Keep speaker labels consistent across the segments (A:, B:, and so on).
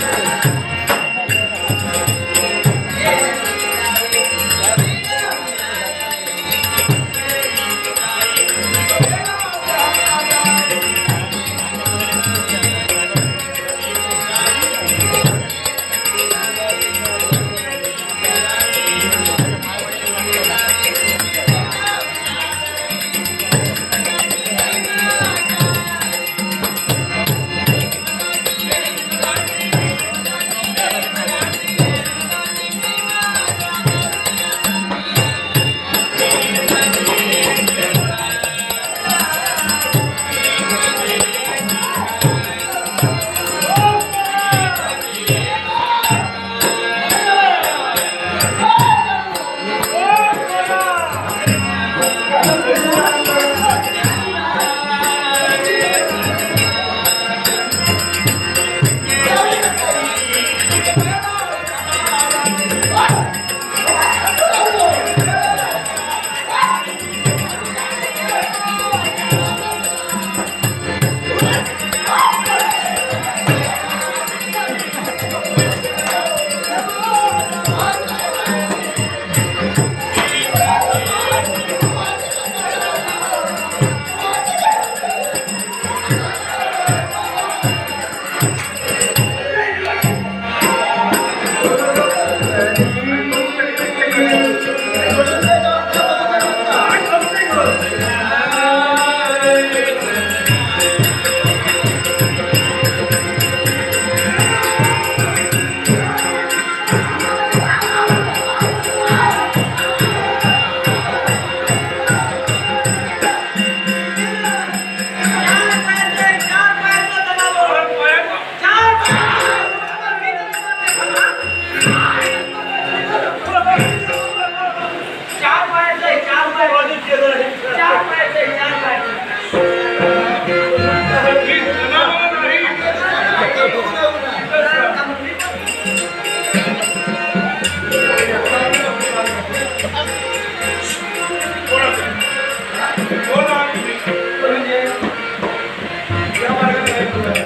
A: Thank you. Oh! Música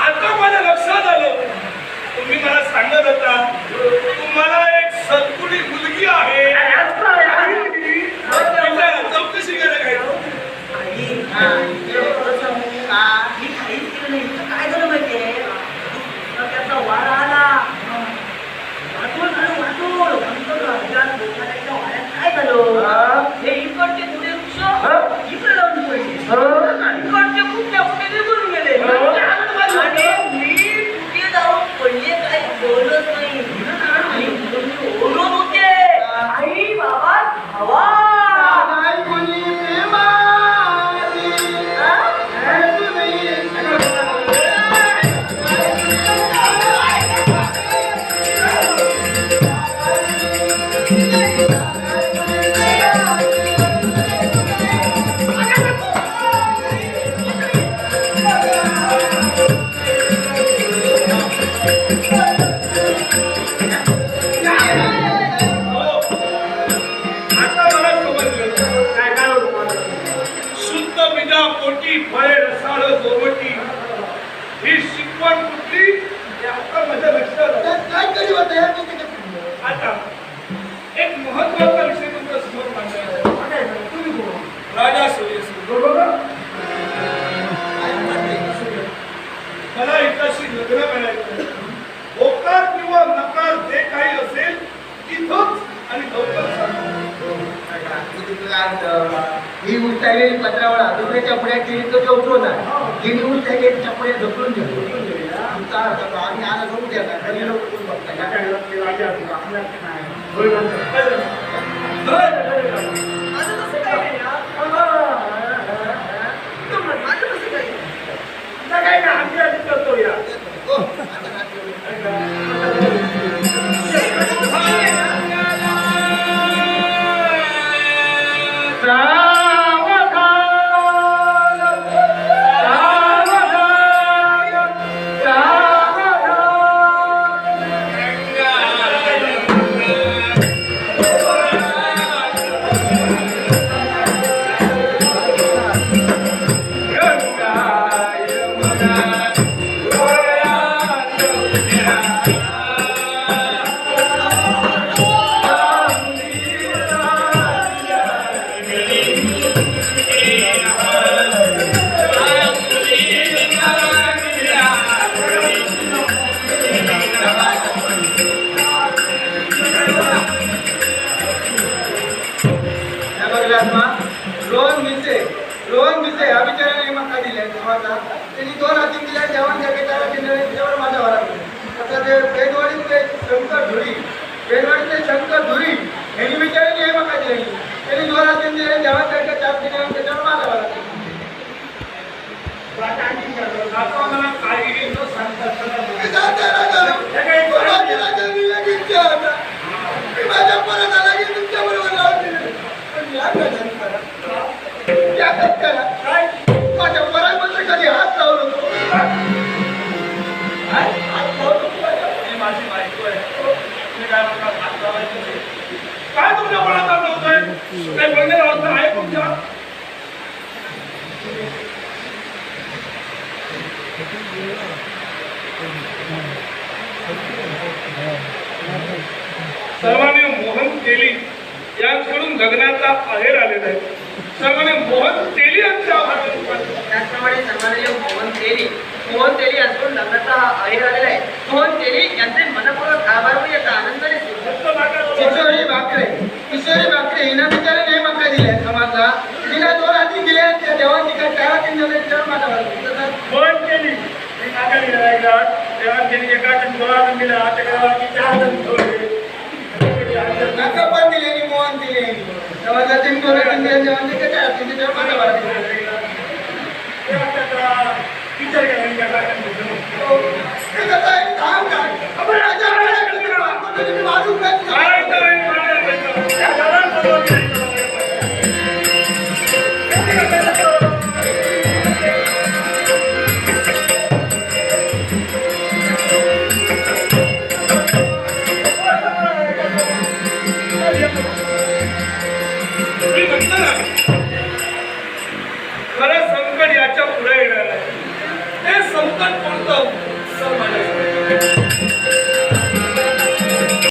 A: आता
B: मला
C: लक्षात आलं. तुम्ही मला सांगत होता तुम्हाला एक सद्गुणी मुलगी आहे. तुझ्या पोटी फळे रसाळ गोवटी ही शिकवण कुठली? आता माझ्या लक्षात
A: काय करी आता
C: आता एक महत्त्वाचा विषय तुमचा समोर
A: मांडायचा
C: राजा सूर्यसिंग मला एकाशी लग्न किंवा नकार जे काही
D: असेल तिथंच आणि लवकर सांगा. ऊस टाकलेली पत्रावळा दुसऱ्याच्या पुढ्यात केली तो जेवतो ना ऊस टाकलेली पुढ्यात ढकलून ठेवतो तुमचा अर्थ तो आम्ही आला जाऊ द्या ना घरी लोक करून बघता त्यांनी दोन हाती दिल्या जेवण जगेताला दिले त्याच्यावर माझ्या वरात आता ते बेदवाडीतले शंकर धुरी. बेदवाडीतले शंकर धुरी यांनी बिचाराने हे मका दिले त्यांनी दोन हाती दिले जेवण जगेता चाप दिले त्याच्यावर माझ्या
A: मला काही सर्वांनी मोहन तेली यांच्याकडून लग्नाचा आहेर आलेला आहे. सर्वांनी मोहन तेली यांच्या
E: त्याचप्रमाणे सर्वांनी मोहन तेली मोहन तेली यांच्याकडून लग्नाचा आहेर आलेला आहे. मोहन तेली यांचे
D: तेव्हा जर तीन दोन हाती दिले जेवण तिकडे त्याला तीन दिले, त्याच्यावर माझा वरात.
A: टीचर काय
D: हो. हे कसं आहे? काम काय? आपण राजा राजा करतो. तुम्ही वाजून काय तुझं?
A: खरं संकट याच्या पुढे येणार आहे ते संकट कोणतं समाज